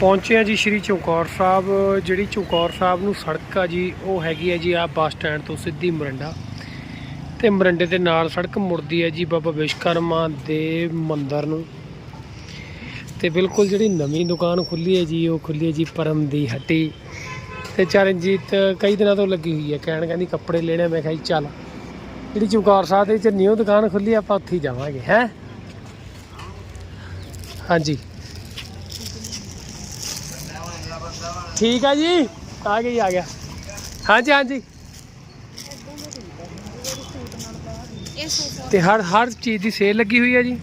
ਪਹੁੰਚੇ ਆ ਜੀ ਸ਼੍ਰੀ ਚੌਕੌਰ ਸਾਹਿਬ। ਜਿਹੜੀ ਚੌਕੌਰ ਸਾਹਿਬ ਨੂੰ ਸੜਕ ਆ ਜੀ, ਉਹ ਹੈਗੀ ਹੈ ਜੀ ਆ ਬੱਸ ਸਟੈਂਡ ਤੋਂ ਸਿੱਧੀ ਮਰੰਡਾ। ਤੇ ਮਰੰਡੇ ਦੇ ਨਾਲ ਸੜਕ ਮੁੜਦੀ ਹੈ ਜੀ ਬਾਬਾ ਵਿਸ਼ਕਰਮਾ ਦੇ ਮੰਦਿਰ ਨੂੰ। ਤੇ ਬਿਲਕੁਲ ਜਿਹੜੀ ਨਵੀਂ ਦੁਕਾਨ ਖੁੱਲੀ ਹੈ ਜੀ, ਉਹ ਖੁੱਲੀ ਹੈ ਜੀ ਪਰਮ ਦੀ ਹੱਟੀ। ਤੇ ਚਰਨਜੀਤ ਕਈ ਦਿਨਾਂ ਤੋਂ ਲੱਗੀ ਹੋਈ ਹੈ ਕਹਿਣ ਕਹਿੰਦੀ ਕੱਪੜੇ ਲੈਣੇ ਮੈਂ ਕਿਹਾ ਜੀ ਚੱਲ, ਜਿਹੜੀ ਚੌਕੌਰ ਸਾਹਿਬ ਦੇ ਵਿੱਚ ਨਿਊ ਦੁਕਾਨ ਖੁੱਲੀ ਆਪਾਂ ਉੱਥੇ ਹੀ ਜਾਵਾਂਗੇ, ਹੈ? ਹਾਂਜੀ। ਠੀਕ ਆ ਜੀ? ਆ ਗਈ ਆ ਗਿਆ। ਹਾਂਜੀ ਹਾਂਜੀ। ਤੇ ਹਰ ਹਰ ਚੀਜ਼ ਦੀ ਸੇਲ ਲੱਗੀ ਹੋਈ ਹੈ ਜੀ?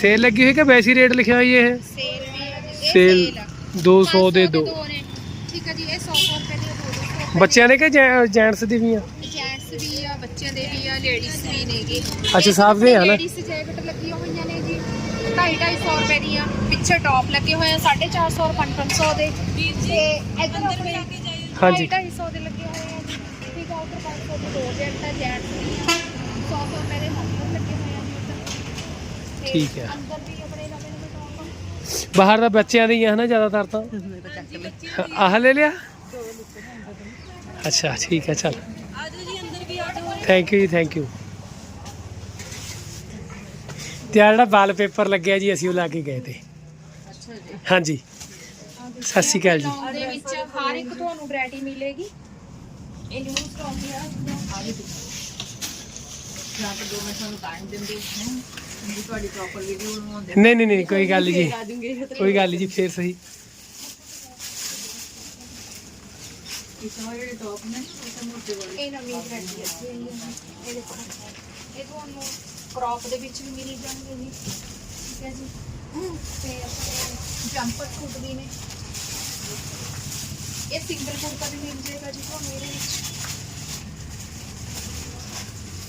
ਸੇਲ ਲੱਗੀ ਹੋਈ ਕਿ ਵੈਸੀ ਰੇਟ ਲਿਖਿਆ ਹੋਈ ਹੈ ਇਹ? ਸੇਲ ਵੀ ਹੈ ਜੀ ਇਹ ਸੇਲ ਸੇਲ ਆ। 200 ਦੇ ਪੰਜ ਦੋ ਸੌ ਨੇ। ਠੀਕ ਹੈ ਜੀ ਇਹ 100 100 ਰੁਪਏ ਦੀ ਦੋ ਦੋ ਬੱਚਿਆਂ ਦੇ ਕਿ ਜੈਂਟਸ ਦੀ ਵੀ ਆ? ਜੈਂਟਸ ਵੀ ਆ ਬੱਚਿਆਂ ਦੇ ਵੀ ਆ ਲੇਡੀਜ਼ ਵੀ ਨੇਗੇ। ਅੱਛਾ, ਸਭ ਦੇ ਆ ਨਾ? ਲੇਡੀਜ਼ ਜੈਕਟ ਜੀ 2.5 250 ਰੁਪਏ ਦੀਆਂ ਪਿੱਛੇ ਟੌਪ ਲੱਗੇ ਹੋਏ ਆ 450 ਔਰ 500 ਦੇ। ਤੇ ਇੱਧਰ ਆਪਣੇ ਹਾਂਜੀ। 250 ਦੇ ਲੱਗੇ ਹੋਏ ਆ ਜੀ। ਠੀਕ ਆ ਉੱਧਰ 500 ਦੇ ਦੋ ਜੈਕਟ ਆ ਜੈਂਟਸ ਦੀ ਆ 100 100 ਰੁਪਏ ਦੇ ਹੱਥ ਲੱਗੇ ਹੋਏ ਆ ਜੀ ਉੱਧਰ। ਤੇ ਠੀਕ ਹੈ। ਅੰਦਰ ਵੀ ਆਪਣੇ ਨਵੇਂ ਨਵੇਂ ਟੌਪ ਬਾਹਰ ਦਾ ਬੱਚਿਆਂ ਦੇ ਹੀ ਆ ਹਨਾ ਜ਼ਿਆਦਾਤਰ ਤਾਂ? ਆਹ ਲੈ ਲਿਆ? ਅੱਛਾ ਠੀਕ ਹੈ ਚਲ। Thank you ji thank you ਤੇ ਆਹ ਜਿਹੜਾ ਵਾਲ ਪੇਪਰ ਲੱਗਿਆ ਜੀ ਅਸੀਂ ਉਹ ਲਾ ਕੇ ਗਏ ਤੇ। ਹਾਂਜੀ। ਸਤਿ ਸ਼੍ਰੀ ਅਕਾਲ ਜੀ। ਦੇ ਵਿੱਚ ਹਰ ਇੱਕ ਤੁਹਾਨੂੰ ਵੈਰਾਈਟੀ ਮਿਲੇਗੀ। ਇਹ ਨਿਊ ਸਟਾਕ ਹੈ ਜਾਂ ਤਾਂ ਦੋ ਮਿੰਟ ਸਾਨੂੰ ਟਾਈਮ ਦਿੰਦੇ ਹੋ। ਮੇਰੀ ਤੁਹਾਡੀ ਪ੍ਰੋਪਰ ਵੀਡੀਓ ਬਣਾਉਂਦੇ ਨਹੀਂ ਨਹੀਂ ਨਹੀਂ ਕੋਈ ਗੱਲ ਜੀ। ਆ ਕੋਈ ਗੱਲ ਜੀ ਫੇਰ ਸਹੀ। ਇਸ ਵਾਰ ਜਿਹੜੇ ਟੌਪ ਨੇ ਉਹ ਤਾਂ ਮੋਟੇ ਵਾਲੇ। ਇਹ ਨਵੀਂ ਵੈਰਾਈਟੀ ਹੈ ਜੀ ਇਹ ਇਹ ਦੇਖੋ। ਇਹ ਤੁਹਾਨੂੰ ਕ੍ਰੌਪ ਦੇ ਵਿੱਚ ਵੀ ਮਿਲ ਜਾਣਗੇ ਜੀ। ਠੀਕ ਹੈ ਜੀ। ਤੇ ਆਪਣੇ ਜੰਪਰ ਸੂਟ ਵੀ ਨੇ। ਇਹ ਸਿੰਗਲ ਕੁੜਤਾ ਵੀ ਮਿਲ ਜਾਏਗਾ ਜੀ ਤੁਹਾਨੂੰ ਇਹਦੇ ਵਿੱਚ।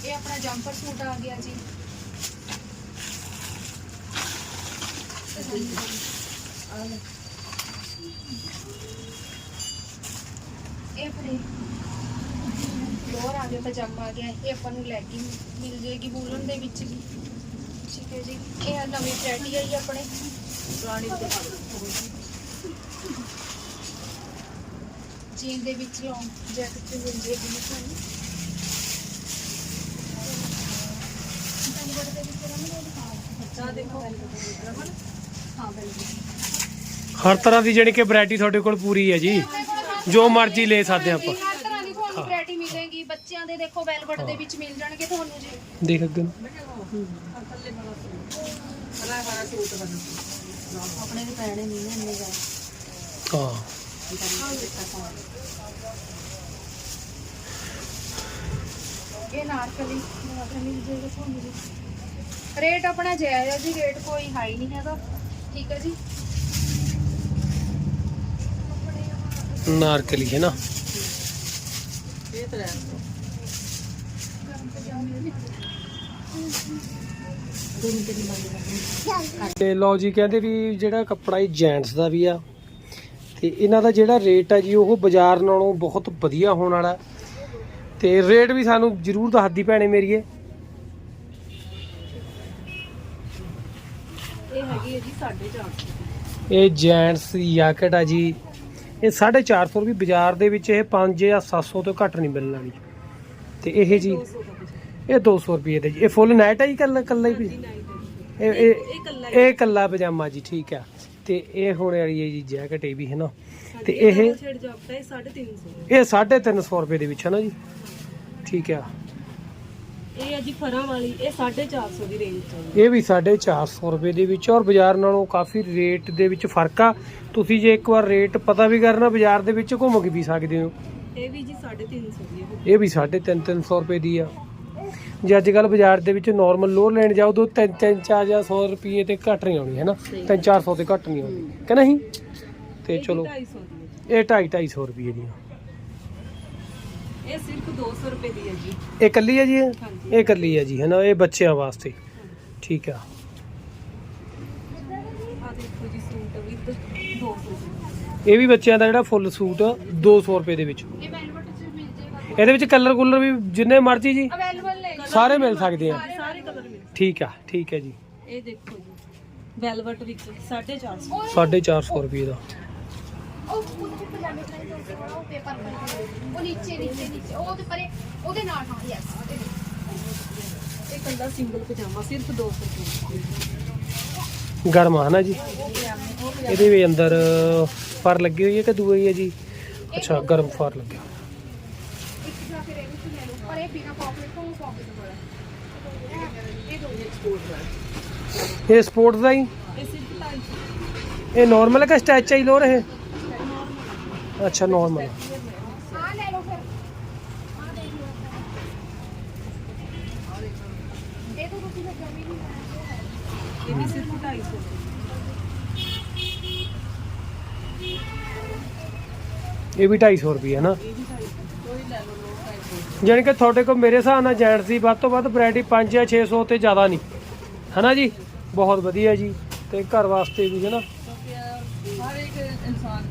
ਇਹ ਆਪਣਾ ਜੰਪਰ ਸੂਟ ਆ ਗਿਆ ਜੀ। ਇਹ ਆਪਣੇ ਲੋਅਰ ਆ ਗਿਆ ਪਜਾਮਾ ਆ ਗਿਆ ਇਹ ਆਪਾਂ ਨੂੰ ਲੈਗਿੰਗ ਮਿਲ ਜਾਏਗੀ ਵੂਲਨ ਦੇ ਵਿੱਚ ਜੀ ਠੀਕ ਹੈ ਜੀ ਇਹ ਆ ਨਵੀਂ ਵੈਰਾਈਟੀ ਆਈ ਆਪਣੇ। ਪੁਰਾਣੀ ਜੀਨ ਦੇ ਵਿੱਚ ਲੌਂਗ ਜੈਕਟ ਮਿਲ ਜਾਏਗੀ ਜੀ ਤੁਹਾਨੂੰ। ਤੁਹਾਨੂੰ ਦੇ ਵਿੱਚ ਰੰਗ ਦੇ ਦਿਖਾਓ ਅੱਛਾ ਦੇਖੋ ਹਾਂ ਬਿਲਕੁਲ। ਹਰ ਤਰ੍ਹਾਂ ਦੀ ਜਿਹੜੀ ਕਿ ਵੈਰਾਈਟੀ ਤੁਹਾਡੇ ਕੋਲ ਪੂਰੀ ਹੈ ਜੀ। ਜੋ ਮਰਜ਼ੀ ਲੈ ਸਕਦੇ ਆਪਾਂ ਹਰ ਤਰ੍ਹਾਂ ਦੀ ਤੁਹਾਨੂੰ ਵੈਰਾਈਟੀ ਮਿਲੇਗੀ ਬੱਚਿਆਂ ਦੇ ਦੇਖੋ ਵੈਲਵਟ ਦੇ ਵਿੱਚ ਮਿਲ ਜਾਣਗੇ ਤੁਹਾਨੂੰ ਜੀ। ਦੇਖ ਅੱਗੇ। ਨੂੰ। ਥੱਲੇ ਵਾਲਾ ਸੂਟ ਹਰਾ ਹਰਾ ਸੂਟ ਬਣਾ ਆਪਣੇ ਦੇ ਪੈਣੇ ਨਹੀਂ ਨੇ ਇੰਨੇ ਜ਼ਿਆਦਾ ਹਾਂ। ਇਹ ਨਾਰਕਲੀ। ਨਾਰਕਲੀ ਮਿਲ ਜਾਏਗਾ ਤੁਹਾਨੂੰ ਜੀ। ਰੇਟ ਆਪਣਾ ਜਾਇਜ਼ ਹੈ ਜੀ ਰੇਟ ਕੋਈ ਹਾਈ ਨਹੀਂ ਹੈਗਾ। ਠੀਕ ਹੈ ਜੀ। ਨਾਰਕਲੀ ਹੈ ਨਾ। ਇਹ ਤਾਂ ਰਹਿਣ ਦਿਓ। ਤੇ ਲਓ ਜੀ ਕਹਿੰਦੇ ਵੀ ਜਿਹੜਾ ਕੱਪੜਾ ਇਹ ਜੈਂਟਸ ਦਾ ਵੀ ਆ ਤੇ ਇਹਨਾਂ ਦਾ ਜਿਹੜਾ ਰੇਟ ਆ ਜੀ ਉਹ ਬਾਜ਼ਾਰ ਨਾਲੋਂ ਬਹੁਤ ਵਧੀਆ ਹੋਣ ਵਾਲਾ। ਤੇ ਰੇਟ ਵੀ ਸਾਨੂੰ ਜ਼ਰੂਰ ਦੱਸਦੀ ਭੈਣੇ ਮੇਰੀਏ ਇਹ। ਹੈਗੀ ਹੈ ਜੀ 450 ਇਹ ਜੈਂਟਸ ਜੈਕਟ ਆ ਜੀ। ਇਹ 450 ਰੁਪਏ ਬਾਜ਼ਾਰ ਦੇ ਵਿੱਚ ਇਹ 5 ਜਾਂ 700 ਤੋਂ ਘੱਟ ਨਹੀਂ ਮਿਲਣ ਵਾਲੀ ਤੇ ਇਹ ਜੀ 200 ਦਾ ਕੁਛ ਇਹ 200 ਰੁਪਏ ਦੇ ਜੀ। ਇਹ ਫੁੱਲ ਨਾਈਟ ਆ ਜੀ ਕੱਲਾ ਕੱਲਾ ਹੀ ਜੀ। ਇਹ ਇਹ ਇਹ ਕੱਲਾ ਪਜਾਮਾ ਜੀ ਠੀਕ ਆ। ਤੇ ਇਹ ਹੋਣ ਵਾਲੀ ਹੈ ਜੀ ਜੈਕਟ ਇਹ ਵੀ ਹੈ ਨਾ। ਤੇ ਇਹ ਛੇੜ ਜਾਪਦਾ ਇਹ 350 ਇਹ 350 ਰੁਪਏ ਦੇ ਵਿੱਚ ਹੈ ਨਾ ਜੀ। ਠੀਕ ਆ। ਇਹ ਹੈ ਜੀ ਫਰਾਂ ਵਾਲੀ ਇਹ 450 ਦੀ ਰੇਂਜ ਚ ਹੈ। ਇਹ ਵੀ 450 ਰੁਪਏ ਦੇ ਵਿੱਚ ਔਰ ਬਾਜ਼ਾਰ ਨਾਲੋਂ ਕਾਫੀ ਰੇਟ ਦੇ ਵਿੱਚ ਫ਼ਰਕ ਆ। ਤੁਸੀਂ ਜੇ ਇੱਕ ਵਾਰ ਰੇਟ ਪਤਾ ਵੀ ਕਰਨਾ ਬਾਜ਼ਾਰ ਦੇ ਵਿੱਚ ਘੁੰਮ ਕੇ ਵੀ ਸਕਦੇ ਹੋ। ਇਹ ਵੀ ਜੀ 350 ਦੀ ਹੈ ਇਹ ਵੀ 350 ਰੁਪਏ ਦੀ ਆ। ਜੇ ਅੱਜ ਕੱਲ ਬਾਜ਼ਾਰ ਦੇ ਵਿੱਚ ਨਾਰਮਲ ਲੋਅਰ ਲੈਣ ਜਾਓ ਤਾਂ 3 3 4 ਜਾਂ 100 ਰੁਪਏ ਤੇ ਘੱਟ ਨਹੀਂ ਆਉਣੀ ਹੈ ਨਾ 3 400 ਤੇ ਘੱਟ ਨਹੀਂ ਆਉਣੀ ਕਿ ਨਹੀਂ? ਤੇ ਚਲੋ। 250 ਇਹ 2.5 250 ਰੁਪਏ ਦੀਆਂ ਇਹ ਸਿਰਫ 200 ਰੁਪਏ ਦੀ ਹੈ ਜੀ। ਇਹ ਕੱਲੀ ਹੈ ਜੀ ਇਹ? ਹਾਂਜੀ। ਇਹ ਕੱਲੀ ਹੈ ਜੀ ਹੈ ਨਾ? ਇਹ ਬੱਚਿਆਂ ਵਾਸਤੇ। ਠੀਕ ਆ। ਆ ਦੇਖੋ ਜੀ ਸੂਟ ਵਿਦ 200 ਇਹ ਵੀ ਬੱਚਿਆਂ ਦਾ ਜਿਹੜਾ ਫੁੱਲ ਸੂਟ 200 ਰੁਪਏ ਦੇ ਵਿੱਚ। ਇਹ ਵੈਲਵਟ ਚ ਮਿਲ ਜਾਏਗਾ ਇਹਦੇ ਵਿੱਚ ਕਲਰ ਕੁਲਰ ਵੀ ਜਿੰਨੇ ਮਰਜ਼ੀ ਜੀ। ਅਵੇਲੇਬਲ ਨੇ ਸਾਰੇ ਮਿਲ ਸਕਦੇ ਆ। ਸਾਰੇ ਕਲਰ ਮਿਲ ਠੀਕ ਆ ਠੀਕ ਹੈ ਜੀ। ਇਹ ਦੇਖੋ ਜੀ ਵੈਲਵਟ ਵਿੱਚ 450 450 ਰੁਪਏ ਦਾ। ਉਹ ਉਹਦੇ ਪਜਾਮੇ ਟਾਈ ਦੋਸਤ ਵਾਲਾ ਉਹ ਪੇਪਰ ਉਹ ਨੀਚੇ ਨੀਚੇ ਨੀਚੇ ਉਹ ਤੇ ਪਰੇ ਉਹਦੇ ਨਾਲ ਹਾਂ ਯੈਸ ਇਹ ਕੱਲਾ ਸਿੰਗਲ ਪਜਾਮਾ ਸਿਰਫ 200 ਰੁਪਏ ਗਰਮ ਆ ਨਾ ਜੀ। ਇਹਦੇ ਵੀ ਅੰਦਰ ਫਰ ਲੱਗੀ ਹੋਈ ਹੈ ਕਿ ਦੂਈ ਹੈ ਜੀ? ਅੱਛਾ ਗਰਮ ਫਰ ਲੱਗਿਆ। ਇੱਕ ਜਾਂ ਫਿਰ ਇਹ ਵੀ ਲੈ ਲਓ ਪਰ ਇਹ ਬਿਨਾ ਪਾਕਟ ਤੋਂ ਪਾਕਟ ਵਾਲਾ ਇਹ ਦੋ ਇਹ ਸਪੋਰਟਸ ਦਾ ਹੀ? ਇਹ ਸਿਰਫ 250 ਇਹ ਨਾਰਮਲ ਹੈ ਕਿ ਸਟੈਚ ਹੀ ਲੋ ਰਹੇ ਅੱਛਾ ਨਾਰਮਲ ਆ ਲੈ ਲਓ ਫਿਰ ਆ ਦੇਖ ਲਓ ਇਹ ਤਾਂ ਤੁਸੀਂ ਤਾਂ ਜਮੀ ਨਹੀਂ ਇਹ ਵੀ ਸਿਰਫ 250 ਇਹ ਵੀ 250 ਰੁਪਏ ਹੈ ਨਾ। ਇਹ ਵੀ 250 ਕੋਈ ਲੈ ਲਓ ਲੋ 250 ਜਾਣੀ ਕਿ ਤੁਹਾਡੇ ਕੋਲ ਮੇਰੇ ਹਿਸਾਬ ਨਾਲ ਜੈਂਟਸ ਦੀ ਵੱਧ ਤੋਂ ਵੱਧ ਵੈਰਾਈਟੀ 5 ਜਾਂ 600 ਤੇ ਜ਼ਿਆਦਾ ਨਹੀਂ। ਹਨਾ ਜੀ? ਬਹੁਤ ਵਧੀਆ ਜੀ। ਤੇ ਘਰ ਵਾਸਤੇ ਵੀ, ਹਨਾ? ਹਰ ਇੱਕ ਇਨਸਾਨ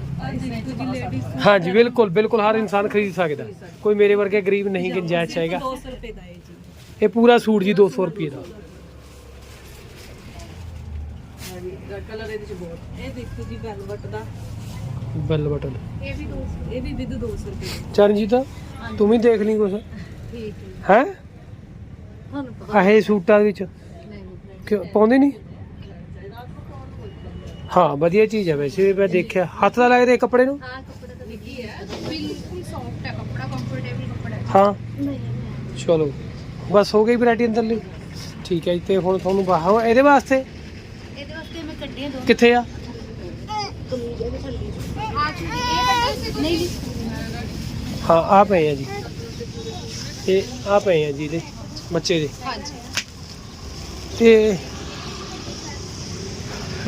ਹਾਂਜੀ ਬਿਲਕੁਲ ਬਿਲਕੁਲ ਹਰ ਇਨਸਾਨ ਖਰੀਦ ਸਕਦਾ। ਕੋਈ ਮੇਰੇ ਵਰਗੇ ਗਰੀਬ ਨਹੀਂ ਗੁੰਜਾਇਸ਼ ਹੈਗਾ 200 ਰੁਪਏ ਦਾ ਹੈ ਜੀ ਇਹ ਪੂਰਾ ਸੂਟ ਜੀ 200 ਰੁਪਏ ਦਾ। ਕਲਰ ਇਹਦੇ ਚ ਬਹੁਤ। ਇਹ ਦੇਖੋ ਜੀ ਵੈਲਵਟ ਦਾ। ਬੈਲ ਬਟਨ ਇਹ ਵੀ ਦੋ ਇਹ ਵੀ ਵਿਦ 200 ਰੁਪਏ ਚਰਨਜੀਤ ਤੂੰ ਵੀ ਦੇਖ ਲਈ ਕੁਛ? ਠੀਕ ਹੈ। ਤੁਹਾਨੂੰ ਪਤਾ। ਆਹੇ ਸੂਟਾਂ ਵਿੱਚ ਨਹੀਂ। ਕਿਉਂ ਪਾਉਂਦੇ ਨਹੀਂ? ਹਾਂ ਵਧੀਆ ਚੀਜ਼ ਹੈ ਵੈਸੇ ਮੈਂ ਦੇਖਿਆ। ਹੱਥ ਦਾ ਲੱਗਦੇ ਕੱਪੜੇ ਨੂੰ? ਹਾਂ ਕੱਪੜਾ ਤਾਂ ਲੱਗੀ ਹੈ ਬਿਲਕੁਲ ਸੌਫਟ ਹੈ ਕੱਪੜਾ ਕੰਫਰਟੇਬਲ ਕੱਪੜਾ। ਹੈ। ਹਾਂ ਚਲੋ। ਬਸ ਹੋ ਗਈ ਵੈਰਾਈਟੀ ਅੰਦਰਲੀ। ਠੀਕ ਹੈ ਜੀ ਤੇ ਹੁਣ ਤੁਹਾਨੂੰ ਬਾਹਰ ਇਹਦੇ ਵਾਸਤੇ? ਇਹਦੇ ਵਾਸਤੇ ਮੈਂ ਕੱਢੀਆਂ ਦੋ ਕਿੱਥੇ ਆ? ਇਹ ਹਾਂ ਆ ਪਏ ਆ ਜੀ। ਇਹ ਆ ਪਏ ਆ ਜੀ ਇਹਦੇ ਬੱਚੇ ਦੇ। ਹਾਂਜੀ। ਤੇ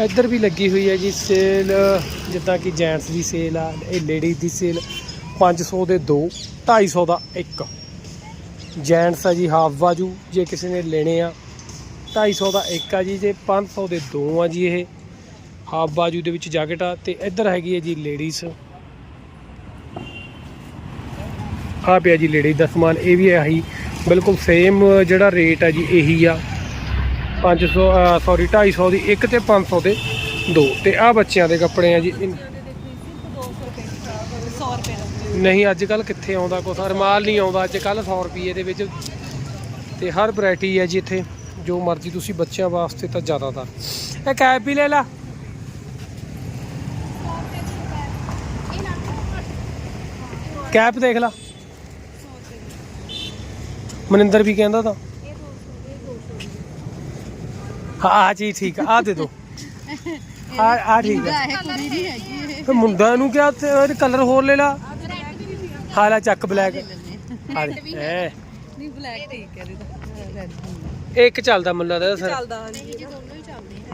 ਇੱਧਰ ਵੀ ਲੱਗੀ ਹੋਈ ਹੈ ਜੀ ਸੇਲ, ਜਿੱਦਾਂ ਕਿ ਜੈਂਟਸ ਦੀ ਸੇਲ ਆ, ਇਹ ਲੇਡੀਜ਼ ਦੀ ਸੇਲ 500 ਦੇ ਦੋ 250 ਦਾ ਇੱਕ। ਜੈਂਟਸ ਆ ਜੀ ਹਾਫ ਬਾਜੂ, ਜੇ ਕਿਸੇ ਨੇ ਲੈਣੇ ਆ 250 ਦਾ ਇੱਕ ਆ ਜੀ, ਜੇ 500 ਦੇ ਦੋ ਆ ਜੀ ਇਹ ਹਾਫ ਬਾਜੂ ਦੇ ਵਿੱਚ ਜੈਕਟ ਆ, ਤੇ ਇੱਧਰ ਹੈਗੀ ਹੈ ਜੀ ਲੇਡੀਜ਼ ਆ ਪਿਆ ਜੀ ਲੇਡੀਜ਼ ਦਾ ਸਮਾਨ, ਇਹ ਵੀ ਆਹੀ ਬਿਲਕੁਲ ਸੇਮ ਜਿਹੜਾ ਰੇਟ ਆ ਜੀ, ਇਹੀ ਆ। 500 ਸੌਰੀ 250 ਦੀ ਇੱਕ ਤੇ 500 ਦੇ ਦੋ। ਤੇ ਆ ਬੱਚਿਆਂ ਦੇ ਕੱਪੜੇ ਆ ਜੀ। ਇਨ- ਸਿਰਫ 200 ਰੁਪਏ ਦੀ ਫਰਾਕ 100 ਰੁਪਏ ਦਾ ਨਹੀਂ ਅੱਜ ਕੱਲ ਕਿੱਥੇ ਆਉਂਦਾ ਕੁਛ ਰਮਾਲ ਨਹੀਂ ਆਉਂਦਾ। ਅੱਜ ਕੱਲ 100 ਰੁਪਏ ਦੇ ਵਿੱਚ ਤੇ ਹਰ ਵੈਰਾਈਟੀ ਹੈ ਜੀ ਇੱਥੇ। ਜੋ ਮਰਜ਼ੀ ਤੁਸੀਂ ਬੱਚਿਆਂ ਵਾਸਤੇ ਤਾਂ ਜ਼ਿਆਦਾਤਰ। ਇਹ ਕੈਪ ਵੀ ਲੈ ਲਾ। ਕੈਪ ਦੇਖ ਲਾ। ਮਨਿੰਦਰ ਵੀ ਕਹਿੰਦਾ ਤਾਂ ਇਹ 200 ਇਹ 200 ਹਾਂ ਆ ਜੀ ਠੀਕ ਆ ਆਹ ਦੇ ਦੋ। ਆ ਆ ਠੀਕ ਆ। ਇਹ ਕੁੜੀ ਨਹੀਂ ਹੈਗੀ ਇਹ ਤੇ ਮੁੰਡਾ ਨੂੰ ਕਿਹਾ ਤੇ ਕਲਰ ਹੋਰ ਲੈ ਲਾ। ਹਾਲਾ ਚੱਕ ਬਲੈਕ ਐ। ਨਹੀਂ ਬਲੈਕ ਠੀਕ ਹੈ ਇਹਦਾ ਇੱਕ ਚੱਲਦਾ ਮੁੰਡਾ ਦਾ ਸਰ। ਚੱਲਦਾ ਇਹ ਜੇ ਦੋਨੋਂ ਹੀ ਚੱਲਦੇ ਆ।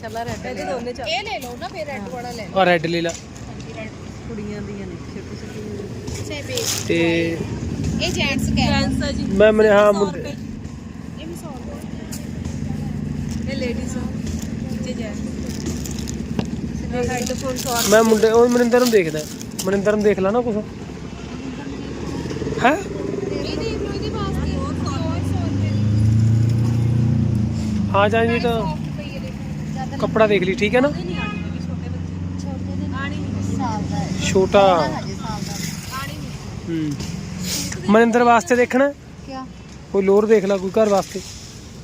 ਚੱਲਾ ਰੈੱਡ ਇਹਦੇ ਦੋਨੇ ਚੱਲ ਇਹ ਲੈ ਲਓ ਨਾ ਫਿਰ ਰੈੱਡ ਵਾਲਾ ਲੈ ਆ ਰੈੱਡ ਲੈ ਲਾ। ਕੁੜੀਆਂ ਦੀਆਂ ਨੇ ਛੋਟੀ ਛੋਟੀ ਤੇ ਇਹ ਜੈਂਟਸ ਕੈਪ ਜੈਂਟਸ ਜੀ। ਮੈਂ ਮਨੇ ਹਾਂ 100 ਮੁੰਡੇ ਰੁਪਏ। ਇਹ ਵੀ 100 ਰੁਪਏ ਇਹ ਲੇਡੀਜ਼ ਆ ਨੀਚੇ ਜੈਂਟਸ ਹੈਡਫੋਨ 100 ਮੈਂ ਮੁੰਡੇ ਉਹ ਮਨਿੰਦਰ ਨੂੰ ਦੇਖਦਾ। ਮਨਿੰਦਰ ਨੂੰ ਦੇਖ ਲਾ ਨਾ ਕੁਛ। ਹੈ? ਇਹ ਦੇਖ ਲਓ ਇਹਦੇ ਵਾਸਤੇ ਹੋਰ 100 ਰੁਪਏ ਆ ਜਾਏ ਜੀ ਤਾਂ। ਹੈ ਕੱਪੜਾ ਦੇਖ ਲਈ ਠੀਕ ਹੈ ਨਾ? ਛੋਟੇ ਹੈ। ਹੂੰ। ਮਨਿੰਦਰ ਵਾਸਤੇ ਦੇਖਣਾ। ਕੋਈ ਲੋਰ ਦੇਖ ਲਾ ਕੋਈ ਘਰ ਵਾਸਤੇ।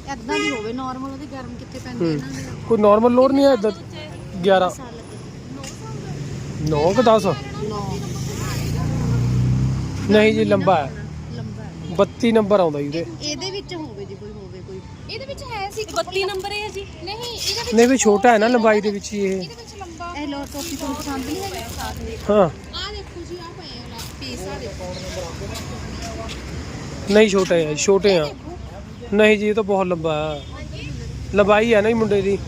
ਐਦਾਂ ਨਹੀਂ ਹੋਵੇ ਨਾਰਮਲ ਉਹਦੇ ਗਰਮ ਕਿੱਥੇ ਪੈਂਦੇ ਹੂੰ। ਇਹਨਾਂ ਦੇ? ਕੋਈ ਨਾਰਮਲ ਲੋਰ ਨਹੀਂ ਹੈ ਇਦਾਂ 11 ਸਾਲ ਲੱਗੇ 9 ਕਿ 10 ਨੋ। ਨਹੀਂ ਜੀ ਲੰਬਾ ਹੈ। ਲੰਬਾ ਹੈ। 32 ਨੰਬਰ ਆਉਂਦਾ ਜੀ ਉਹਦੇ ਇਹਦੇ ਵਿੱਚ ਹੋਵੇ ਜੀ ਕੋਈ ਹੋਵੇ ਕੋਈ। ਇਹਦੇ ਵਿੱਚ ਹੈ ਸੀ। 32 ਨੰਬਰ ਹੈ ਜੀ। ਨਹੀਂ ਇਹਦੇ ਵਿੱਚ ਨਹੀਂ ਵੀ ਛੋਟਾ ਹੈ ਨਾ ਲੰਬਾਈ ਦੇ ਵਿੱਚ ਹੀ ਇਹ। ਇਹਦੇ ਵਿੱਚ ਲੰਬਾ। ਇਹ ਲੋਰ ਟੋਪੀ ਤੁਹਾਨੂੰ ਪਸੰਦ ਨਹੀਂ ਹੈ ਹਾਂ। ਆ ਦੇਖੋ ਜੀ ਆ ਪਏ ਆ ਪੀਸ ਆ ਦੇਖੋ। ਨਹੀਂ ਛੋਟੇ ਹੈ ਛੋਟੇ ਆ। ਨਹੀਂ ਜੀ ਇਹ ਤਾਂ ਬਹੁਤ ਲੰਬਾ ਹੈ। ਲੰਬਾਈ ਹੈ ਨਾ ਜੀ ਮੁੰਡੇ ਦੀ।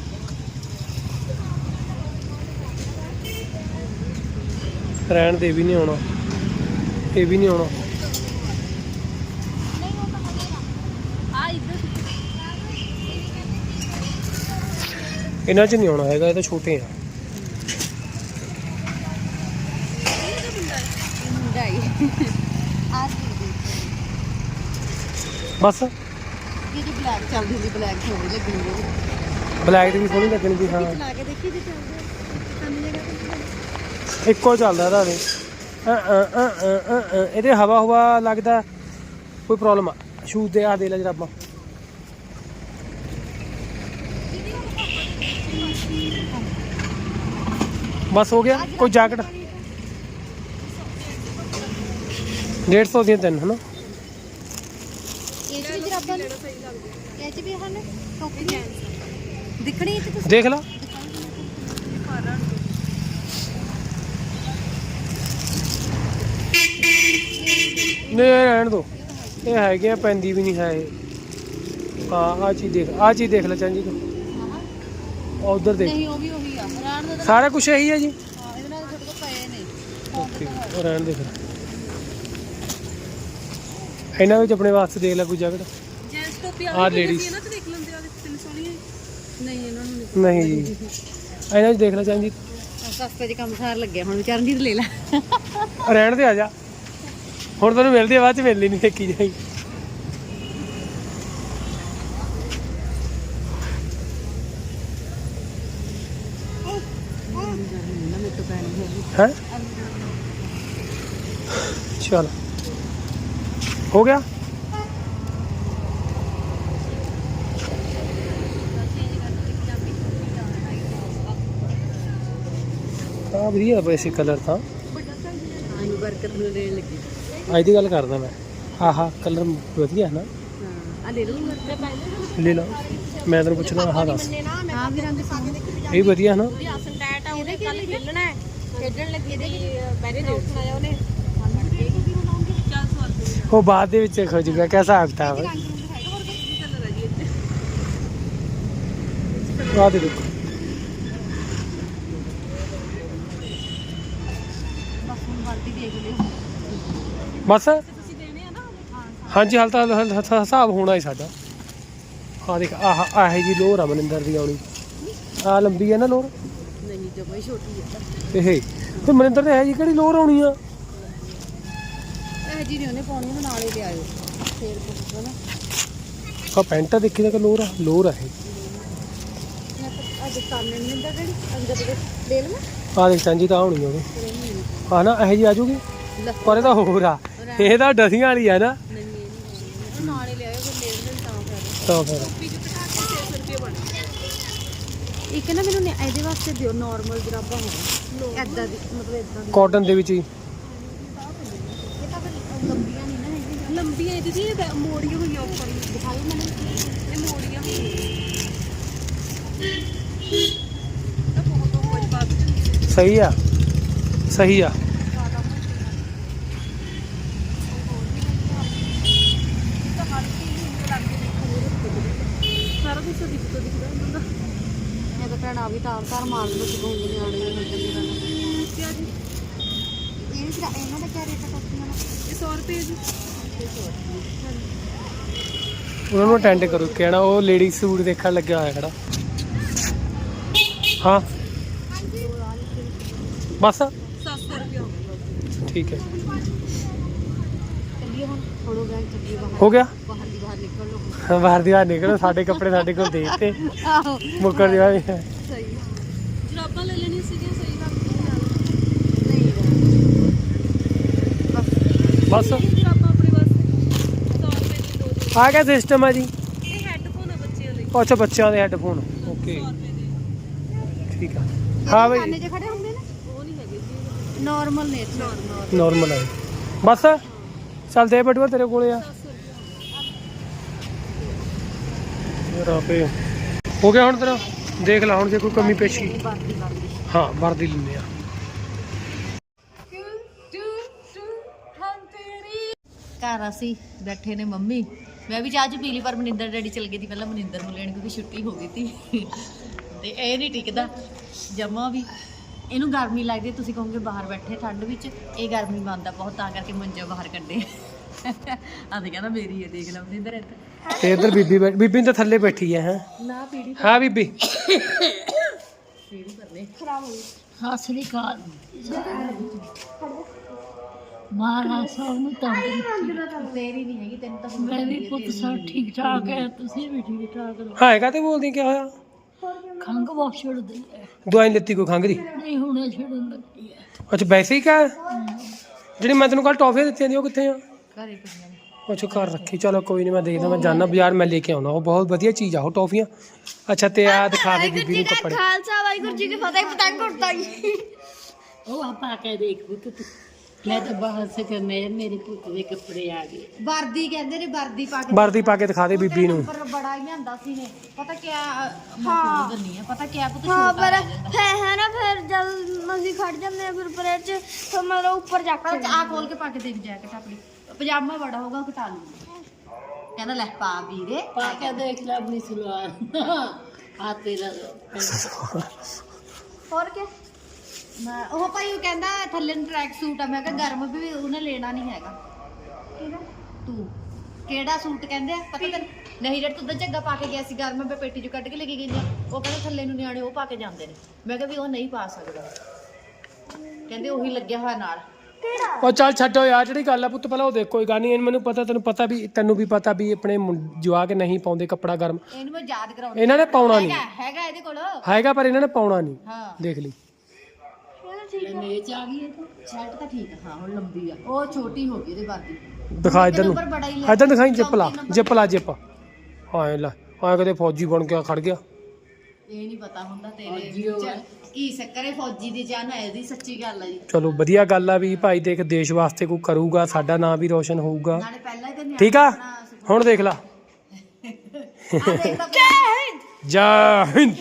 ਰਹਿਣ ਦੇ ਵੀ ਨਹੀਂ ਆਉਣਾ। ਇਹ ਵੀ ਨਹੀਂ ਆਉਣਾ। ਇਹਨਾਂ 'ਚ ਨਹੀਂ ਆਉਣਾ ਹੈਗਾ ਇਹ ਤਾਂ ਛੋਟੇ ਆ। ਬਸ। ਚੱਲਦੀ ਹੁੰਦੀ ਬਲੈਕ ਹੋਵੇ ਲੱਗਣੀ ਬਲੈਕ ਦੀ ਵੀ ਸੋਹਣੀ ਲੱਗਣੀ ਵੀ ਹਾਂ। ਲਾ ਕੇ ਦੇਖੀ ਜੇ ਚੱਲਦੇ ਕੰਨ ਜਗ੍ਹਾ ਤੇ ਇੱਕੋ ਚੱਲਦਾ ਇਹਦਾ ਦੇ ਇਹਦੇ ਹਵਾ ਹਵਾ ਲੱਗਦਾ ਕੋਈ ਪ੍ਰੋਬਲਮ ਆ। ਸ਼ੂਜ਼ ਦੇ ਆ ਦੇ ਲੈ ਜਰਾਬਾਂ ਬਸ ਹੋ ਗਿਆ ਕੋਈ ਜੈਕਟ 150 ਦੀਆਂ ਤਿੰਨ ਹਨਾ? ਇਹ ਵੀ ਜਰਾਬਾਂ ਨੇ ਇਹ ਚ ਵੀ ਹਨ ਟੋਪੀਆਂ ਦਿਖਣੀ ਇਹ ਚ ਤੁਸੀਂ? ਦੇਖ ਲਾ ਇਹ ਰਹਿਣ ਦੋ। ਇਹ ਹੈਗੇ ਆ ਪੈਂਦੀ ਵੀ ਨਹੀਂ ਹੈ ਇਹ। ਆ ਆ ਚੀਜ਼ ਦੇਖ ਆ ਚੀਜ਼ ਦੇਖ ਲੈ ਚੰਜੀ ਤੂੰ। ਉਧਰ ਦੇਖ। ਨਹੀਂ ਉਹ ਵੀ ਉਹੀ ਆ। ਰਹਿਣ ਦੇ ਸਾਰਾ ਕੁਝ ਇਹੀ ਹੈ ਜੀ। ਹਾਂ ਇਹਦੇ ਨਾਲ ਤੁਹਾਡੇ ਕੋਲ ਪਏ ਨੇ। ਓਕੇ ਉਹ ਰਹਿਣ ਦੇ ਫਿਰ। ਇਹਨਾਂ ਵਿੱਚ ਆਪਣੇ ਵਾਸਤੇ ਦੇਖ ਲੈ ਕੋਈ ਜੈਕਟ ਟੋਪੀ ਆ ਲੇਡੀਜ਼ ਤੇ ਦੇਖ ਲੈਂਦੇ ਆ ਕਿੰਨੀ ਸੋਹਣੀ ਹੈ। ਨਹੀਂ ਇਹਨਾਂ ਨੂੰ ਨਹੀਂ ਨਹੀਂ। ਜੀ ਇਹਨਾਂ ਵਿੱਚ ਦੇਖ ਲੈ ਚੰਜੀ ਸਸਤੇ ਚ ਕੰਮ ਸਾਰ ਲੱਗਿਆ ਹੁਣ ਚਰਨਜੀਤ ਲੈ ਲੈ। ਰਹਿਣ ਦੇ ਆ ਜਾ। ਹੁਣ ਤੈਨੂੰ ਮਿਲਦੀ ਆ ਬਾਅਦ ਚ ਮਿਲਣੀ ਨਹੀਂ ਦੇਖੀ ਜਾਈ। ਨਾ ਮੇਰੇ ਤੋਂ ਪੈਣੀ ਹੈਗੀ ਹੈ? ਚਲ। ਹੋ ਗਿਆ? ਆ ਵਧੀਆ ਵੈਸੇ ਕਲਰ ਤਾਂ ਆਨੂੰ ਬਰਕਤ ਨੂੰ ਦੇਣ ਲੱਗੀ ਅੱਜ ਦੀ ਗੱਲ ਕਰਦਾ ਮੈਂ। ਆਹਾ ਕਲਰ ਵਧੀਆ ਹੈ ਨਾ। ਹਾਂ ਆ ਲੈ ਲਓ। ਤੇ ਪਹਿਲੇ ਲੈ ਲਾ ਮੈਂ ਤੈਨੂੰ ਪੁੱਛਣਾ ਆਹ ਦੱਸ। ਹਾਂ ਵੀ ਰੰਗ ਸੋਹਣੇ ਇਹ ਵਧੀਆ ਹੈ ਨਾ। ਆਸਨ ਟੈਟ ਆ ਉਹਦੇ ਕੱਲ ਖੇਲਣਾ ਹੈ ਖੇਡਣ ਲੱਗੀ ਇਹਦੇ ਕੀ ਦੇ ਉੱਠਣਾ ਉਹਨੇ ਉਹ ਬਾਅਦ ਦੇ ਵਿੱਚ ਖੋ ਜੂਗਾ ਕਿਹਦਾ ਹਿਸਾਬ ਕਿਤਾਬ ਆ ਦੇਖੋ। ਬਸ ਹੁਣ ਵਰਦੀ ਦੇਖ ਲਿਓ ਬਸ ਤੁਸੀਂ ਦੇਣੇ ਆ ਨਾ ਹਾਂਜੀ ਹਾਲ ਤਾਂ ਹਾਲ- ਹਾਲ- ਹਿਸਾਬ ਹੋਣਾ ਹੀ ਸਾਡਾ। ਆ ਦੇਖ ਆਹ ਆਹ ਜੀ ਲੋਰ ਆ ਮਨਿੰਦਰ ਦੀ ਆਉਣੀ। ਆ ਲੰਬੀ ਹੈ ਨਾ ਲੋਰ। ਨਹੀਂ ਜਮਾ ਹੀ ਛੋਟੀ ਹੈ ਇਹ। ਤੇ ਮਨਿੰਦਰ ਦੇ ਹੈ ਜੀ ਕਿਹੜੀ ਲੋਰ ਆਉਣੀ ਆ? ਇਹ ਜੀ ਉਹਨੇ ਪਾਉਣੀ ਉਹ ਨਾਲੇ ਤੇ ਆਇਓ। ਫੇਰ ਪੁੱਛੋ ਨਾ। ਆ ਪੈਂਟ ਦੇਖੀ ਤਾਂ ਕਿ ਲੋਰ ਆ। ਲੋਰ ਆ ਇਹ। ਅੱਜ ਸਾਹਮਣੇ ਨਹੀਂ ਹੁੰਦਾ ਜਿਹੜੀ ਅੰਦਰ ਦੇ ਲੈ ਲਵਾਂ। ਆ ਦੇਖ ਚਾਂਜੀ ਤਾਂ ਆਉਣੀ ਉਹਦੇ। ਆ ਨਾ ਇਹ ਜੀ ਆ ਜੂਗੀ ਪਰ ਇਹ ਤਾਂ ਹੋਰ ਆ। ਇਹ ਤਾਂ ਡਸੀਆਂ ਵਾਲੀ ਆ ਨਾ। ਨਾਲੇ ਲਿਆਇਓ ਫਿਰ ਲੈ ਲੈਣ ਤਾਂ ਫਿਰ। ਤਾਂ ਫਿਰ। ਚ ਕਟਾ ਕੇ 600 ਰੁਪਏ ਬਣ ਇੱਕ ਨਾ ਮੈਨੂੰ ਨੇ- ਇਹਦੇ ਵਾਸਤੇ ਦਿਓ ਨਾਰਮਲ ਜਰਾਬਾਂ ਹੋਣ। ਐਦਾਂ ਦੀ ਮਤਲਬ ਐਦਾਂ ਦੀ। ਕਾਟਨ ਦੇ ਵਿੱਚ ਹੀ। ਇਹ ਤਾਂ ਫਿਰ ਲੰਬੀਆਂ ਨਹੀਂ ਨਾ ਹੈਗੀਆਂ। ਲੰਬੀਆਂ ਦੀਦੀ ਇਹ ਮੋੜੀਆਂ ਹੋਈਆਂ ਉੱਪਰ ਦਿਖਾਓ ਮੈਨੂੰ। ਇਹ ਮੋੜੀਆਂ ਹੋਈਆਂ। ਸਹੀ ਆ। ਸਹੀ ਆ। ਤਾਂ ਭੈਣਾ ਵੀ ਤਾਰ ਤਾਰ ਮਾਰ ਲੋ ਚਗਾਉਂਦੇ ਨਿਆਣੇ ਨੂੰ ਹੁੰਦੇ ਨੇ ਗੱਲ ਕਿਆ ਜੀ ਇਹ ਜਿਹੜਾ ਇਹਨਾਂ ਦਾ ਕਿਆ ਰੇਟ ਹੈ ਟੋਪੀਆਂ ਦਾ? ਇਹ 100 ਰੁਪਏ ਜੀ। ਉਹਨਾਂ ਨੂੰ ਅਟੈਂਡ ਕਰੋ। ਕਹਿਣਾ ਉਹ ਲੇਡੀ ਸੂਟ ਦੇਖਣ ਲੱਗਿਆ ਹੋਇਆ ਖੜਾ। ਹਾਂ। ਬਸ। 700 ਰੁਪਏ ਠੀਕ ਹੈ। ਚੱਲੀਏ ਹੁਣ ਥੋੜੋ ਬੈਗ ਚੱਲੀਏ ਬਾਹਰ ਹੋ ਗਿਆ? ਬਾਹਰ ਦੀ ਬਾਹਰ ਨਿਕਲ ਲੋ ਬਾਹਰ ਦੀ ਬਾਹਰ ਨਿਕਲੋ ਸਾਡੇ ਕੱਪੜੇ ਸਾਡੇ ਕੋਲ ਦੇ ਦਿੱਤੇ। ਆਹੋ। ਮੁੱਕਰ ਦੀ ਬਾਹਰ ਸਹੀ ਜਰਾਬਾਂ ਲੈ ਲੈਣੀਆਂ ਸੀਗੀਆਂ ਸਹੀ ਲੱਗਦੀਆਂ ਨਹੀਂ ਬਸ ਬਸ। ਜਰਾਬਾਂ ਆਪਣੇ ਵਾਸਤੇ। 100 ਰੁਪਏ ਦੀ ਦੋ ਦੋ ਆ ਗਿਆ ਸਿਸਟਮ ਆ ਜੀ। ਇਹ ਹੈੱਡਫੋਨ ਆ ਬੱਚਿਆਂ ਲਈ ਅੱਛਾ ਬੱਚਿਆਂ ਦੇ ਹੈੱਡਫੋਨ ਓਕੇ। 100 ਰੁਪਏ ਦੇ ਠੀਕ ਆ। ਹਾਂ ਬਈ। ਖਾਨੇ 'ਚ ਖੜੇ ਹੁੰਦੇ ਨੇ? ਉਹ ਨਹੀਂ ਹੈਗੇ ਜੀ। ਨਾਰਮਲ ਨੇ ਨਾਰਮਲ ਨਾਰਮਲ ਆ। ਬਸ। ਚੱਲ ਦੇ ਬਟੂਆ ਤੇਰੇ ਕੋਲੇ ਆ। ਯਾਰ ਆਪੇ। ਹੋ ਗਿਆ ਹੁਣ ਤੇਰਾ। ਦੇਖ ਲੈ ਹੁਣ ਜੇ ਕੋਈ ਕਮੀ ਪੇਸ਼ੀ। ਹਾਂ ਵਰਦੀ ਲੈਂਦੇ ਆ। ਘਰ ਅਸੀਂ ਬੈਠੇ ਨੇ ਮੰਮੀ। ਮੈਂ ਵੀ ਚਾਹ ਚ ਪੀ ਲਈ ਪਰ ਮਨਿੰਦਰ ਡੈਡੀ ਚਲ ਗਏ ਸੀ। ਪਹਿਲਾਂ ਮਨਿੰਦਰ ਨੂੰ ਲੈਣ ਕਿਉਂਕਿ ਛੁੱਟੀ ਹੋ ਗਈ ਸੀ। ਤੇ ਇਹ ਨਹੀਂ ਟਿਕਦਾ। ਜਮਾ ਵੀ। ਇਹਨੂੰ ਗਰਮੀ ਲੱਗਦੀ ਤੁਸੀਂ ਕਹੋਗੇ ਬਾਹਰ ਬੈਠੇ ਠੰਡ ਵਿੱਚ ਇਹ ਗਰਮੀ ਮੰਨਦਾ ਬਹੁਤ ਤਾਂ ਕਰਕੇ ਮੰਜਾ ਬਾਹਰ ਕੱਢੇ। ਆ ਤੇ ਕਹਿੰਦਾ ਮੇਰੀ ਹੈ ਦੇਖ ਲੈ ਮਨਿੰਦਰ ਇੱਥੇ ਤੇ ਇਧਰ ਬੀਬੀ ਬੈਠ- ਬੀਬੀ ਤਾਂ ਥੱਲੇ ਬੈਠੀ ਹੈ ਹੈ? ਨਾ ਪੀੜੀ ਹਾਂ ਬੀਬੀ। ਪੀੜੀ ਕਰਨੇ ਹਾਂ ਸ੍ਰੀ ਅਕਾਲ। ਮਹਾਰਾਜ ਸਾਹਿਬ ਨੂੰ ਤੰਦਰੁਸਤੀ ਤੇਰੀ ਨਹੀਂ ਹੈਗੀ ਤੈਨੂੰ ਤਾਂ ਮੈਂ ਵੀ ਪੁੱਤ ਸਭ ਠੀਕ ਠਾਕ ਹੈ ਤੁਸੀਂ ਵੀ ਠੀਕ ਠਾਕ ਹਾਂ ਕਾਤੇ ਬੋਲਦੀ ਕੀ ਹੋਇਆ ਖੰਗ ਬਹੁਤ ਛਿੜਦੀ ਹੈ। ਦਵਾਈ ਲਿੱਤੀ ਕੋਈ ਖੰਘ ਦੀ? ਨਹੀਂ ਹੁਣੇ ਛਿੜਨ ਲੱਗੀ ਹੈ। ਅੱਛਾ ਵੈਸੇ ਹੀ ਕਾ ਜਿਹੜੀ ਮੈਂ ਤੈਨੂੰ ਕੱਲ ਟੌਫੀਆਂ ਦਿੱਤੀਆਂ ਸੀ ਉਹ ਕਿੱਥੇ ਆ? ਘਰੇ ਪਈਆਂ ਨੇ। ਅੱਛਾ ਘਰ ਰੱਖੀ। ਚਲੋ ਕੋਈ ਨਹੀਂ ਮੈਂ ਦੇਖਦਾ ਮੈਂ ਜਾਣਾ ਬਾਜ਼ਾਰ ਮੈਂ ਲੈ ਕੇ ਆਉਣਾ। ਉਹ ਬਹੁਤ ਵਧੀਆ ਚੀਜ਼ ਆ ਉਹ ਟੌਫੀਆਂ। ਅੱਛਾ ਤੇ ਆ ਦਿਖਾ ਦੇ ਬੀਬੀ ਨੂੰ ਕੱਪੜੇ। ਖਾਲਸਾ ਵਾਹਿਗੁਰੂ ਜੀ ਕੀ ਫਤਿਹ ਪਤੰਗ ਉੱਡਦਾ ਜੀ ਉਹ ਆਪਾ ਕੇ ਦੇਖ ਪੁੱਤ ਤੂੰ। ਮੈਂ ਤਾਂ ਬਾਹਰ ਸੇ ਕਰਨੇ ਮੇਰੇ ਪੁੱਤ ਦੇ ਕੱਪੜੇ ਆ ਗਏ। ਵਰਦੀ ਕਹਿੰਦੇ ਨੇ ਵਰਦੀ ਪਾ ਕੇ ਵਰਦੀ ਪਾ ਕੇ ਦਿਖਾ ਦੇ ਬੀਬੀ ਨੂੰ। ਪਰ ਬੜਾ ਹੀ ਲਿਆਂਦਾ ਸੀ ਨੇ। ਪਤਾ ਕਿਆ ਹਾਂ। ਨਹੀਂ ਹੈ ਪਤਾ ਕਿਆ ਪੁੱਤ ਹਾਂ ਛੋਟਾ ਪਰ ਰਹਿ ਜਾਂਦਾ। ਹੈ ਹੈ ਨਾ ਫਿਰ ਜਦ ਅਸੀਂ ਖੜ ਜਾਂਦੇ ਆ ਫਿਰ ਪਰੇਡ ਚ ਫਿਰ ਮਤਲਬ ਉੱਪਰ ਜਾ ਕੇ ਪਰ ਆ ਖੋਲ ਕੇ ਪਾ ਕੇ ਦੇਖ ਜੈਕਟ ਆਪਣੀ। ਪਜਾਮਾ ਬੜਾ ਹੋਗਾ ਉਹ ਘਟਾ ਲੂੰਗੀ ਕਹਿੰਦਾ ਲੈ ਪਾ ਵੀਰੇ। ਪਾ ਕੇ ਦੇਖ ਲੈ ਆਪਣੀ ਸਲਵਾਰ। ਆ ਤੇਰਾ ਹੋਰ ਕੀ? ਮੈਂ ਉਹ ਭਾਈ ਉਹ ਕਹਿੰਦਾ ਥੱਲੇ ਨੂੰ ਟਰੈਕ ਸੂਟ ਆ। ਮੈਂ ਕਿਹਾ ਗਰਮ ਵੀ ਉਹਨੇ ਲੈਣਾ ਨਹੀਂ ਹੈਗਾ। ਕਿਹਦਾ? ਤੂੰ ਕਿਹੜਾ ਸੂਟ ਕਹਿੰਦੇ ਆ? ਪਤਾ ਤੈਨੂੰ? ਨਹੀਂ ਜਿਹੜਾ ਤੂੰ ਤਾਂ ਝੱਗਾ ਪਾ ਕੇ ਗਿਆ ਸੀ ਗਰਮ ਮੈਂ ਪੇਟੀ ਚੋਂ ਕੱਢ ਕੇ ਲੈ ਕੇ ਗਈ ਆ। ਉਹ ਕਹਿੰਦੇ ਥੱਲੇ ਨੂੰ ਨਿਆਣੇ ਉਹ ਪਾ ਕੇ ਜਾਂਦੇ ਨੇ। ਮੈਂ ਕਿਹਾ ਵੀ ਉਹ ਨਹੀਂ ਪਾ ਸਕਦਾ। ਕਹਿੰਦੇ ਉਹੀ ਲੱਗਿਆ ਹੋਇਆ ਨਾਲ। ਉਹ ਚੱਲ ਛੱਡੋ ਯਾਰ ਜਿਹੜੀ ਗੱਲ ਆ ਪੁੱਤ ਪਹਿਲਾਂ ਉਹ ਦੇਖ ਕੋਈ ਗੱਲ ਨਹੀਂ ਮੈਨੂੰ ਪਤਾ ਤੈਨੂੰ ਪਤਾ ਵੀ ਤੈਨੂੰ ਵੀ ਪਤਾ ਵੀ ਆਪਣੇ ਮੁੰ- ਜਵਾਕ ਨਹੀਂ ਪਾਉਂਦੇ ਕੱਪੜਾ ਗਰਮ। ਇਹਨੂੰ ਮੈਂ ਯਾਦ ਕਰਾਉਣਾ ਇਹਨਾਂ ਨੇ ਪਾਉਣਾ ਨਹੀਂ। ਹੈਗਾ ਹੈਗਾ ਇਹਦੇ ਕੋਲ? ਹੈਗਾ ਪਰ ਇਹਨਾਂ ਨੇ ਪਾਉਣਾ ਨਹੀਂ। ਹਾਂ। ਦੇਖ ਲਈ। ਮੇਚ ਆ। ਗਈ ਹੈ ਤੂੰ। ਸ਼ਰਟ ਤਾਂ ਠੀਕ ਆ ਹਾਂ ਹੁਣ ਲੰਬੀ ਆ। ਉਹ ਛੋਟੀ ਹੋ ਗਈ ਇਹਦੇ ਵਰਦੀ ਦਿਖਾ ਇੱਧਰ ਨੂੰ। ਇੱਧਰ ਦਿਖਾਈ ਜਿੱਪ ਲਾ। ਜਿੱਪ ਲਾ ਜਿੱਪ। ਆਏ ਲੈ ਆਏ ਕਦੇ ਫੌਜੀ ਬਣ ਕੇ ਖੜ ਗਿਆ। ਇਹ ਨਹੀਂ ਪਤਾ ਹੁੰਦਾ ਫੌਜੀ ਤੇਰੇ ਹੋਵੇ। ਚ ਕੀ ਸ਼ੱਕਰੇ ਫੌਜੀ ਦੀ ਜਾਨ ਹੈ ਇਹਦੀ ਸੱਚੀ ਗੱਲ ਆ ਜੀ। ਚਲੋ ਵਧੀਆ ਗੱਲ ਆ ਵੀ ਭਾਈ ਦੇਖ ਦੇਸ਼ ਵਾਸਤੇ ਕੋਈ ਕਰੂਗਾ ਸਾਡਾ ਨਾਮ ਵੀ ਰੋਸ਼ਨ ਹੋਊਗਾ। ਨਾਲੇ ਪਹਿਲਾਂ ਹੀ ਤਾਂ ਨਿਆਣਾ ਠੀਕ ਆ? ਹੁਣ ਦੇਖ ਲਾ। ਜੈ ਹਿੰਦ!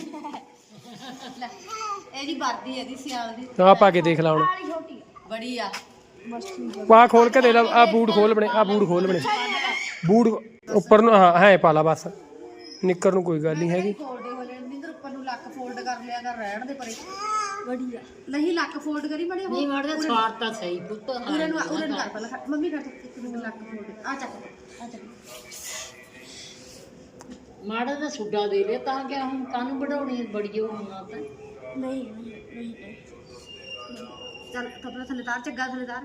ਇਹਦੀ ਵਰਦੀ ਹੈ ਇਹਦੀ ਸਿਆਲ ਦੀ। ਆ ਪਾ ਕੇ ਦੇਖ ਲਾ ਹੁਣ। ਬੜੀ ਆ। ਪਾ ਖੋਲ ਕੇ ਦੇ ਲਾ ਆ ਬੂਟ ਖੋਲ ਬਣੇ ਆ ਬੂਟ ਖੋਲ ਬਣੇ। ਬੂਟ ਉੱਪਰ ਨੂੰ ਹਾਂ ਹੈ ਪਾ ਲਾ ਬਸ। ਨਿੱਕਰ ਨੂੰ ਕੋਈ ਗੱਲ ਨਹੀਂ ਹੈਗੀ। ਫੋਲਡ ਹੋ ਲੈਣ ਨਿੰਦਰ ਉੱਪਰ ਨੂੰ ਲੱਕ ਫੋਲਡ ਕਰ ਲਿਆ ਕਰ ਰਹਿਣ ਦੇ ਪਰੇ। ਵਧੀਆ। ਨਹੀਂ ਲੱਕ ਫੋਲਡ ਕਰੀ ਬੜੀ ਨਹੀਂ ਮੜਦਾ ਸਵਾਰ ਤਾਂ ਸਹੀ ਪੁੱਤ। ਉਰੇ ਨੂੰ ਉਰੇ ਨੂੰ ਕਰ ਪਹਿਲਾਂ ਖੜ- ਮੰਮੀ ਕਰ ਇੱਕ ਮਿੰਟ ਲੱਕ ਫੋਲਡ ਆ ਚੱਕ ਆ ਚੱਕ। ਮਾੜਾ ਦਾ ਸੁੱਡਾ ਦੇ ਲੈ ਤਾਂ ਕਿ ਹੁਣ ਕਾਨੂੰ ਵਡਾਉਣੀ ਬੜੀ ਹੋਣਾ ਤਾਂ। ਨਹੀਂ ਨਹੀਂ ਨਹੀਂ ਨਹੀਂ। ਚੱਲ ਕੱਪੜਾ ਥੱਲੇ ਤਾਰ ਚੱਗਾ ਥੱਲੇ ਤਾਰ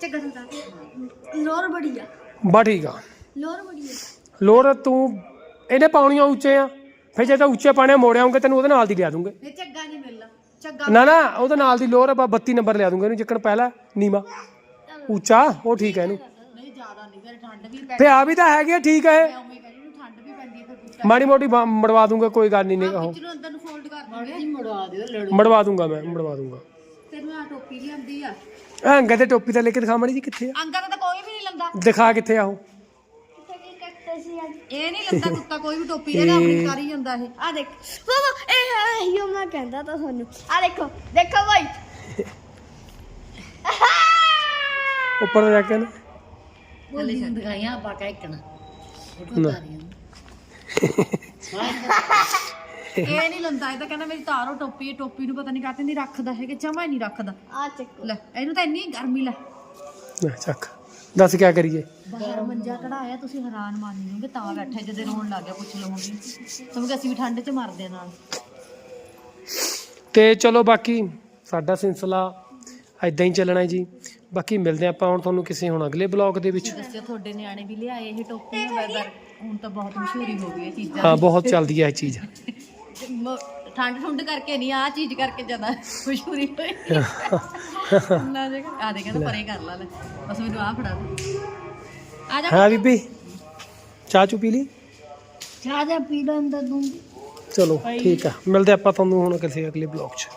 ਚੱਗਾ ਥੱਲੇ ਤਾਰ ਲੋਰ ਬੜੀ ਆ। ਬਾ ਠੀਕ ਆ। ਲੋਰ ਬੜੀ ਆ। ਲੋੜ ਤੂੰ ਇਹਨੇ ਪਾਉਣੀਆਂ ਉੱਚੇ ਆ। ਫਿਰ ਜੇ ਤਾਂ ਉੱਚੇ ਪਾਣੇ ਮੋੜ ਆਉਂਗੇ ਤੈਨੂੰ ਉਹਦੇ ਨਾਲ ਦੀ ਲਿਆ ਦੂੰਗੇ। ਨਹੀਂ ਚੱਗਾ ਨਹੀਂ ਮਿਲਣਾ। ਚੱਗਾ ਨਾ ਨਾ ਉਹਦੇ ਨਾਲ ਦੀ ਲੋੜ 32 ਨੰਬਰ ਲਿਆ ਦੂੰਗੇ ਇਹਨੂੰ ਜਿੱਕਣ ਪਹਿਲਾ ਨੀਵਾ। ਉੱਚਾ ਉਹ ਠੀਕ ਹੈ ਇਹਨੂੰ। ਨਹੀਂ ਜ਼ਿਆਦਾ ਨਹੀਂ ਫਿਰ ਠੰਡ ਵੀ ਪੈ ਫੇ ਆ ਵੀ ਤਾਂ ਹੈਗੇ ਆ, ਠੀਕ ਹੈ ਇਹ। ਉਵੇਂ ਕਹਿੰਦੀ ਨੂੰ ਠੰਡ ਵੀ ਪੈਂਦੀ ਹੈ ਫਿਰ ਪੁੱਛਾ ਮਾੜੀ ਮੋਟੀ ਬ- ਮੜਵਾ ਦੂੰਗਾ ਕੋਈ ਗੱਲ ਨਹੀਂ ਨਹੀਂ ਵਿੱਚ ਨੂੰ ਅੰਦਰ ਨੂੰ ਫੋਲਡ ਕਰ ਮੜੀ ਮੜਵਾ ਦਿਓ ਲੜੂ। ਮੜਵਾ ਦੂੰਗਾ ਮੈਂ ਮੜਵਾ ਦੂੰਗਾ। ਤੈਨੂੰ ਆ ਟੋਪੀ ਲਿਆਂਦੀ ਆ। ਅੰਗਾ ਤੇ ਟੋਪੀ ਤਾਂ ਲੈ ਕੇ ਦਿਖਾ ਮਾੜੀ ਜੀ ਕਿੱਥੇ ਆ। ਅੰਗਾ ਤਾਂ ਕੋਈ ਵੀ ਨਹੀਂ ਲੰਦਾ। ਦਿਖਾ ਕਿੱਥੇ ਆ ਉਹ। ਕਿੱਥੇ ਕੀ ਕੱਟੇ ਸੀ ਅੱਜ? ਇਹ ਨਹੀਂ ਲੰਦਾ ਕੁੱਤਾ ਕੋਈ ਵੀ ਟੋਪੀ ਇਹਦਾ ਆਪਣੀ ਕਰ ਹੀ ਜਾਂਦਾ ਇਹ। ਆ ਦੇਖ। ਬਾਬਾ ਇਹ ਇਹੋ ਮੈਂ ਕਹਿੰਦਾ ਤਾਂ ਤੁਹਾਨੂੰ। ਆ ਦੇਖੋ ਦੇਖੋ ਭਾਈ ਉੱਪਰ ਜਾ ਕੇ ਨਾ। ਬੋਲੀ ਦਿਖਾਈਆਂ ਪਾ ਕੇ ਇੱਕਣਾ ਨਾ। ਇਹ ਨਹੀਂ ਲੰਦਾ ਇਹ ਤਾਂ ਕਹਿੰਦਾ ਮੇਰੀ ਤਾਰੋ ਟੋਪੀ ਇਹ ਟੋਪੀ ਨੂੰ ਪਤਾ ਨਹੀਂ ਕਾਹਤੇ ਨਹੀਂ ਰੱਖਦਾ ਹੈਗਾ ਜਮਾ ਹੀ ਨਹੀਂ ਰੱਖਦਾ। ਆ ਚੱਕ। ਲੈ ਇਹਨੂੰ ਤਾਂ ਇੰਨੀ ਗਰਮੀ ਲੈ। ਨਾ ਚੱਕ। ਦੱਸ ਕੀ ਕਰੀਏ? ਬਾਹਰ ਮੰਜਾ ਕਢਾਇਆ ਤੁਸੀਂ ਹੈਰਾਨ ਮੰਨ ਜਾਓਗੇ ਤਾਂ ਬੈਠਾ ਜਦੋਂ ਰੋਣ ਲੱਗ ਗਿਆ ਪੁੱਛ ਲਵਾਂਗੇ ਤੁਹਾਨੂੰ ਅਸੀਂ ਵੀ ਠੰਡ 'ਚ ਮਰਦੇ ਆ ਨਾਲ। ਤੇ ਚਲੋ ਬਾਕੀ ਸਾਡਾ ਸਿਲਸਿਲਾ ਐਦਾਂ ਹੀ ਚੱਲਣਾ ਹੈ ਜੀ। ਬਾਕੀ ਮਿਲਦੇ ਆਪਾਂ ਹੁਣ ਤੁਹਾਨੂੰ ਕਿਸੇ ਹੁਣ ਅਗਲੇ ਬਲੌਗ ਦੇ ਵਿੱਚ। ਦੱਸਿਓ ਤੁਹਾਡੇ ਨਿਆਣੇ ਵੀ ਲਿਆਏ ਇਹ ਟੋਪੀਆਂ ਵੈਦਰ ਹੁਣ ਤਾਂ ਬਹੁਤ ਮਸ਼ਹੂਰੀ ਹੋ ਗਈ ਇਹ ਚੀਜ਼ਾਂ ਹਾਂ ਬਹੁਤ ਚੱਲਦੀ ਹੈ ਇਹ ਚੀਜ਼। ਮ- ਠੰਡ ਠੁੰਡ ਕਰਕੇ ਨਹੀਂ ਆ ਚੀਜ਼ ਕਰਕੇ ਜ਼ਿਆਦਾ ਮਸ਼ਹੂਰੀ ਹੋਈ। ਨਾ ਜੇ ਆ ਦੇ ਕਹਿੰਦਾ ਪਰੇ ਕਰ ਲਾ ਲੈ। ਬਸ ਮੈਨੂੰ ਆ ਫੜਾ ਦੇ। ਆ ਜਾ ਹਾਂ ਬੀਬੀ ਚਾਹ ਚੂ ਪੀ ਲਈ? ਚਾਹ ਦਾ ਪੀ ਲੈਂਦਾ ਤੂੰ ਚਲੋ ਠੀਕ ਆ। ਮਿਲਦੇ ਆਪਾਂ ਤੁਹਾਨੂੰ ਹੁਣ ਕਿਸੇ ਅਗਲੇ ਬਲੌਗ 'ਚ।